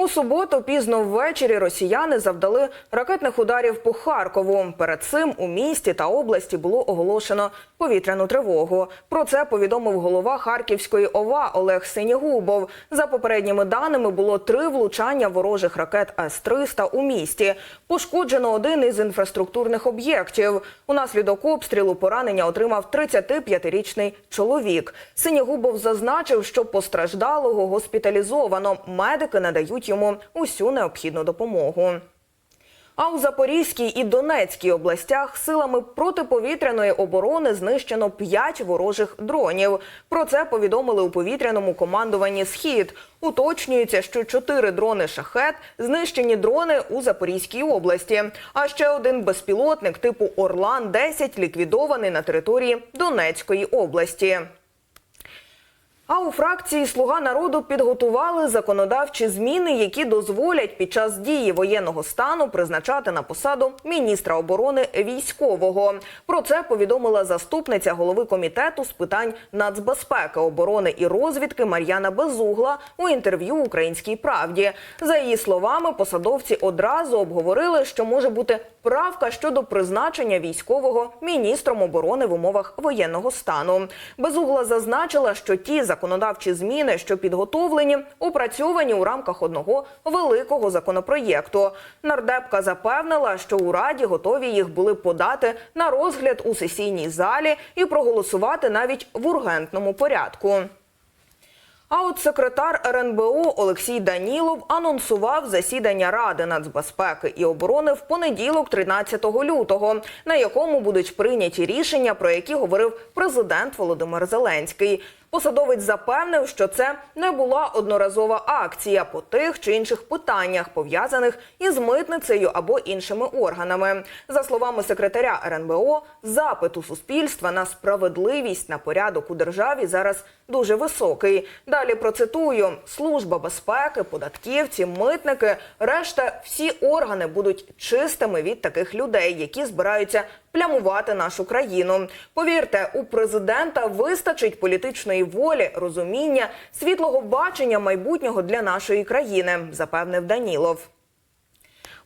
У суботу пізно ввечері росіяни завдали ракетних ударів по Харкову. Перед цим у місті та області було оголошено повітряну тривогу. Про це повідомив голова Харківської ОВА Олег Синєгубов. За попередніми даними було три влучання ворожих ракет С-300 у місті. Пошкоджено один із інфраструктурних об'єктів. Унаслідок обстрілу поранення отримав 35-річний чоловік. Синєгубов зазначив, що постраждалого госпіталізовано. Медики надають йому усю необхідну допомогу. А у Запорізькій і Донецькій областях силами протиповітряної оборони знищено 5 ворожих дронів. Про це повідомили у повітряному командуванні Схід. Уточнюється, що 4 дрони шахет знищені дрони у Запорізькій області. А ще один безпілотник типу Орлан 10 ліквідований на території Донецької області. А у фракції Слуга народу підготували законодавчі зміни, які дозволять під час дії воєнного стану призначати на посаду міністра оборони військового. Про це повідомила заступниця голови комітету з питань нацбезпеки, оборони і розвідки Мар'яна Безугла у інтерв'ю Українській правді. За її словами, посадовці одразу обговорили, що може бути правка щодо призначення військового міністром оборони в умовах воєнного стану. Безугла зазначила, що ті законодавчі зміни, що підготовлені, опрацьовані у рамках одного великого законопроєкту. Нардепка запевнила, що у раді готові їх були подати на розгляд у сесійній залі і проголосувати навіть в ургентному порядку. А от секретар РНБО Олексій Данілов анонсував засідання Ради нацбезпеки і оборони в понеділок, 13 лютого, на якому будуть прийняті рішення, про які говорив президент Володимир Зеленський. Посадовець запевнив, що це не була одноразова акція по тих чи інших питаннях, пов'язаних із митницею або іншими органами. За словами секретаря РНБО, запит у суспільства на справедливість на порядок у державі зараз дуже високий. Далі процитую: служба безпеки, податківці, митники, решта всі органи будуть чистими від таких людей, які збираються плямувати нашу країну. Повірте, у президента вистачить політичної волі, розуміння, світлого бачення майбутнього для нашої країни, запевнив Данілов.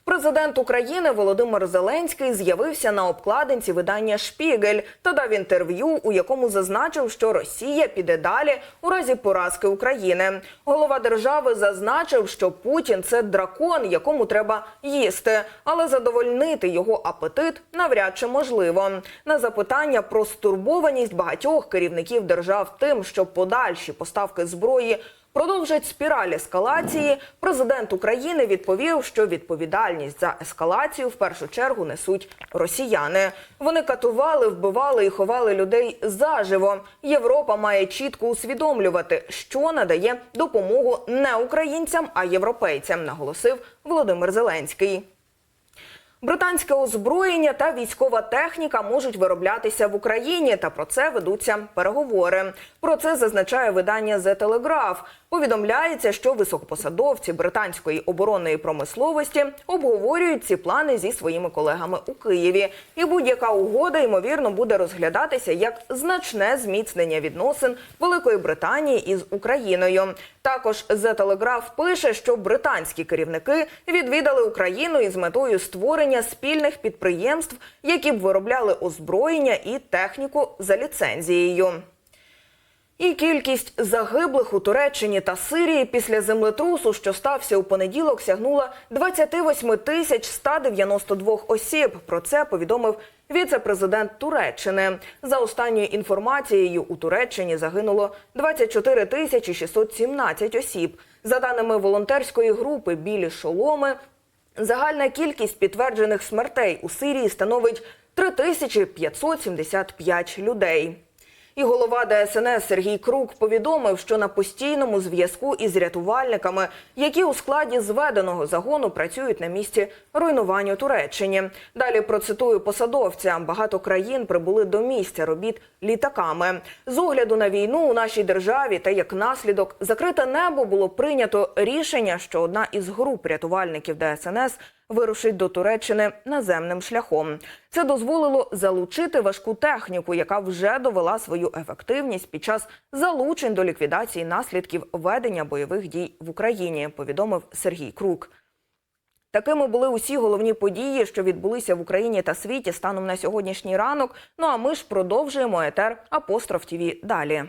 Президент України Володимир Зеленський з'явився на обкладинці видання Шпігель та дав інтерв'ю, у якому зазначив, що Росія піде далі у разі поразки України. Голова держави зазначив, що Путін це дракон, якому треба їсти, але задовольнити його апетит навряд чи можливо. На запитання про стурбованість багатьох керівників держав тим, що подальші поставки зброї продовжать спіраль ескалації, президент України відповів, що відповідальність за ескалацію в першу чергу несуть росіяни. Вони катували, вбивали і ховали людей заживо. Європа має чітко усвідомлювати, що надає допомогу не українцям, а європейцям, наголосив Володимир Зеленський. Британське озброєння та військова техніка можуть вироблятися в Україні, та про це ведуться переговори. Про це зазначає видання The Telegraph. Повідомляється, що високопосадовці британської оборонної промисловості обговорюють ці плани зі своїми колегами у Києві. І будь-яка угода ймовірно буде розглядатися як значне зміцнення відносин Великої Британії із Україною. Також The Telegraph пише, що британські керівники відвідали Україну із метою створення спільних підприємств, які б виробляли озброєння і техніку за ліцензією. І кількість загиблих у Туреччині та Сирії після землетрусу, що стався у понеділок, сягнула 28 тисяч 192 осіб. Про це повідомив віце-президент Туреччини. За останньою інформацією, у Туреччині загинуло 24 тисячі 617 осіб. За даними волонтерської групи Білі шоломи, загальна кількість підтверджених смертей у Сирії становить 3575 людей. І голова ДСНС Сергій Крук повідомив, що на постійному зв'язку із рятувальниками, які у складі зведеного загону працюють на місці руйнування Туреччині. Далі процитую посадовця: багато країн прибули до місця робіт літаками. З огляду на війну у нашій державі та як наслідок закрите небо було прийнято рішення, що одна із груп рятувальників ДСНС вирушить до Туреччини наземним шляхом. Це дозволило залучити важку техніку, яка вже довела свою ефективність під час залучень до ліквідації наслідків ведення бойових дій в Україні. Повідомив Сергій Крук. Такими були усі головні події, що відбулися в Україні та світі станом на сьогоднішній ранок. Ну а ми ж продовжуємо етер апостроф ТІВІ далі.